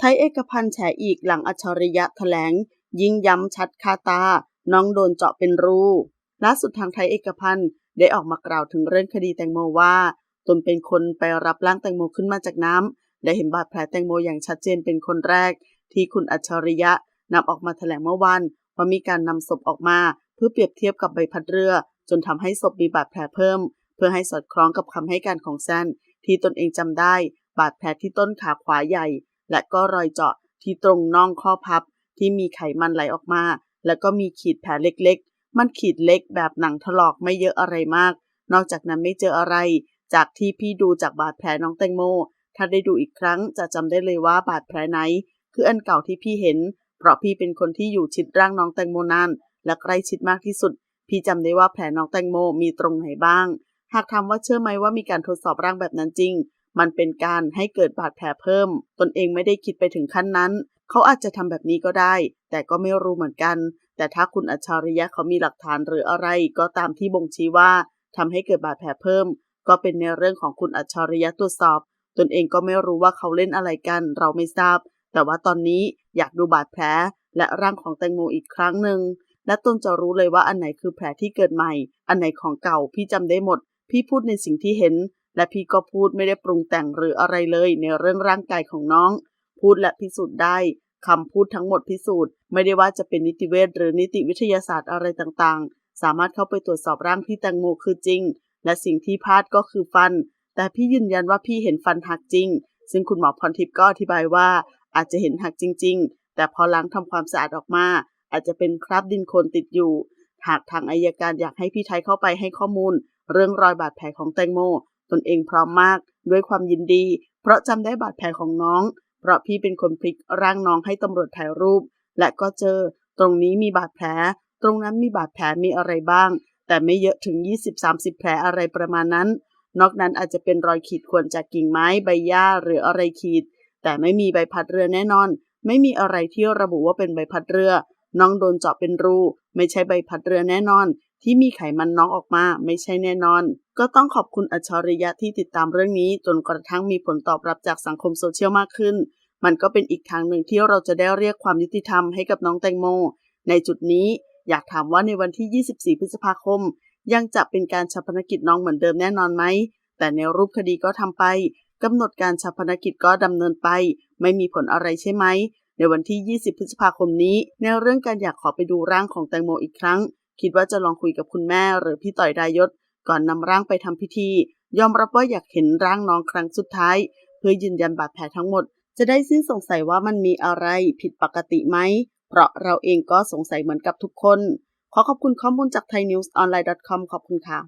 ไทยเอกพันธ์แฉอีกหลังอัจฉริยะแถลง ยิงย้ำชัดคาตา น้องโดนเจาะเป็นรูล่าสุดทางไทยเอกพันธ์ได้ออกมากล่าวถึงเรื่องคดีแตงโมว่า ตนเป็นคนไปรับร่างแตงโมขึ้นมาจากน้ำและเห็นบาดแผลแตงโมอย่างชัดเจนเป็นคนแรก ที่คุณอัจฉริยะนำออกมาแถลงเมื่อวานว่ามีการนำศพออกมา เพื่อเปรียบเทียบกับใบพัดเรือ จนทำให้ศพมีบาดแผลเพิ่ม เพื่อให้สอดคล้องกับคำให้การของแซนที่ตนเองจำได้ บาดแผลที่ต้นขาขวาใหญ่ และก็รอยเจาะที่ตรงน่องข้อพับที่มีไขมันไหลออกมา แล้วก็มีขีดแผลเล็กๆ มันขีดเล็กแบบหนังถลอกไม่เยอะอะไรมาก นอกจากนั้นไม่เจออะไร จากที่พี่ดูจากบาดแผลน้องแตงโม ถ้าได้ดูอีกครั้งจะจำได้เลยว่าบาดแผลไหน คืออันเก่าที่พี่เห็น เพราะพี่เป็นคนที่อยู่ชิดร่างน้องแตงโมนานและใกล้ชิดมากที่สุด พี่จำได้ว่าแผลน้องแตงโมมีตรงไหนบ้าง หากถามว่าเชื่อไหมว่ามีการทดสอบร่างแบบนั้นจริง มันเป็นการให้เกิดบาดแผลเพิ่ม ตนเองไม่ได้คิดไปถึงขั้นนั้น เขาอาจจะทำแบบนี้ก็ได้ แต่ก็ไม่รู้เหมือนกัน แต่ถ้าคุณอัจฉริยะเขามีหลักฐานหรืออะไรก็ตามที่บ่งชี้ว่าทำให้เกิดบาดแผลเพิ่ม ก็เป็นในเรื่องของคุณอัจฉริยะตรวจสอบ ตนเองก็ไม่รู้ว่าเขาเล่นอะไรกัน เราไม่ทราบ แต่ว่าตอนนี้อยากดูบาดแผลและร่างของแตงโมอีกครั้งหนึ่งและตนจะรู้เลยว่าอันไหนคือแผลที่เกิดใหม่ อันไหนของเก่าพี่จำได้หมด พี่พูดในสิ่งที่เห็น และพี่ก็พูดไม่ได้ปรุงแต่งหรืออะไรเลยในเรื่องร่างกายของน้อง พูดและพิสูจน์ได้คำพูดทั้งหมดพิสูจน์ ไม่ได้ว่าจะเป็นนิติเวชหรือนิติวิทยาศาสตร์อะไรต่างๆ สามารถเข้าไปตรวจสอบร่างที่แตงโมคือจริง และสิ่งที่พลาดก็คือฟัน แต่พี่ยืนยันว่าพี่เห็นฟันหักจริง ซึ่งคุณหมอพรทิพย์ก็อธิบายว่าอาจจะเห็นหักจริง ๆ แต่พอล้างทำความสะอาดออกมา อาจจะเป็นคราบดินโคลนติดอยู่ หากทางอายการอยากให้พี่ไทยเข้าไปให้ข้อมูล เรื่องรอยบาดแผลของแตงโม ตนเองพร้อมมากด้วยความยินดี เพราะจำได้บาดแผลของน้อง เพราะพี่เป็นคนพลิกร่างน้องให้ตำรวจถ่ายรูป และก็เจอ ตรงนี้มีบาดแผล ตรงนั้นมีบาดแผลมีอะไรบ้าง แต่ไม่เยอะถึง 20-30 แผลอะไรประมาณนั้น นอกนั้นอาจจะเป็นรอยขีดข่วนจากกิ่งไม้ใบหญ้าหรืออะไรขีด แต่ไม่มีใบพัดเรือแน่นอน ไม่มีอะไรที่ระบุว่าเป็นใบพัดเรือ น้องโดนเจาะเป็นรู ไม่ใช่ใบพัดเรือแน่นอน ที่มีไขมันน้องออกมาไม่ใช่แน่นอน ก็ต้องขอบคุณอัจฉริยะที่ติดตามเรื่องนี้ จนกระทั่งมีผลตอบรับจากสังคมโซเชียลมากขึ้น มันก็เป็นอีกทางหนึ่งที่เราจะได้เรียกความยุติธรรมให้กับน้องแตงโม ในจุดนี้อยากถามว่าในวันที่ 24 พฤษภาคม ยังจะเป็นการชาปนกิจน้องเหมือนเดิมแน่นอนไหม แต่ในรูปคดีก็ทำไปกำหนดการชาปนกิจก็ดำเนินไป ไม่มีผลอะไรใช่ไหม ในวันที่ 20 พฤษภาคมนี้ ในเรื่องการอยากขอไปดูร่างของแตงโมอีกครั้ง คิดว่าจะลองคุยกับคุณแม่หรือพี่ต่อยดายศ ก่อนนำร่างไปทำพิธี ยอมรับว่าอยากเห็นร่างน้องครั้งสุดท้าย เพื่อยืนยันบาดแผลทั้งหมด จะได้สิ้นสงสัยว่ามันมีอะไรผิดปกติไหม เพราะเราเองก็สงสัยเหมือนกับทุกคน ขอขอบคุณข้อมูลจาก thainewsonline.com ขอบคุณค่ะ